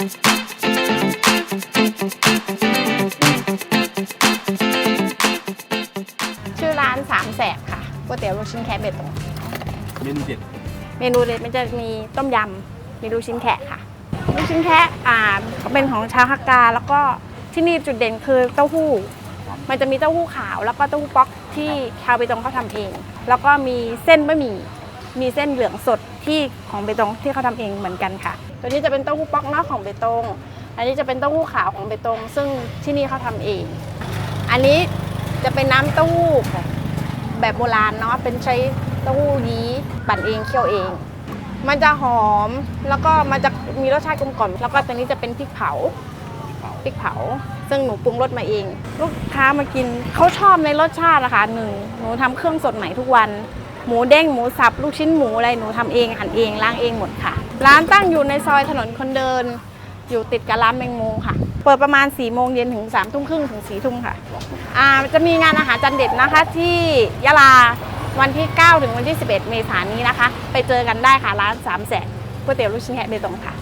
ชื่อร้านสามแสบค่ะก๋วยเตี๋ยวลูกชิ้นแคะเบตงเมนูเด็ดเมนูเด็ดมันจะมีต้มยำมีลูกชิ้นแคะค่ะ ลูกชิ้นแคะอ่าเป็นของชาวฮักกา แล้วก็ที่นี่จุดเด่นคือเต้าหู้ มันจะมีเต้าหู้ขาว แล้วก็เต้าหู้ป๊อกที่ชาวเบตงเขาทำเอง แล้วก็มีเส้นบะหมี่มีเส้นเหลืองสดที่ของเบตงที่เขาทำเองเหมือนกันค่ะ ตัวนี้จะเป็นเต้าหู้ป๊อกนอกของเบตง อันนี้จะเป็นเต้าหู้ขาวของเบตง ซึ่งที่นี่เขาทำเอง อันนี้จะเป็นน้ำเต้าหู้แบบโบราณเนาะ เป็นใช้เต้าหู้ยี้ปั่นเองเคี่ยวเอง มันจะหอมแล้วก็มันจะมีรสชาติกลมกล่อม แล้วก็ตัวนี้จะเป็นพริกเผาพริกเผา ซึ่งหนูปรุงรสมาเอง ลูกค้ามากินเขาชอบในรสชาติอะคะหนึ่งหนูทำเครื่องสดใหม่ทุกวัน หมูเด้งหมูสับ ลูกชิ้นหมูอะไรหนูทำเองหั่นเองล้างเองหมดค่ะ ร้านตั้งอยู่ในซอยถนนคนเดิน อยู่ติดกับร้านแมงมุมค่ะ เปิดประมาณ4ี่โมงเย็นถึง3ามทุ่มครึ่งถึง4ี่ทุ่มค่ะอ่าจะมีงานอาหารจันเด็ดนะคะ ที่ยะลาวันที่ 9 ถึงวันที่ 11 เมษายนนี้นะคะ ไปเจอกันได้ค่ะร้าน3ามแสนก๋วยเตี๋ยวลูกชิ้นแหะเบตงค่ะ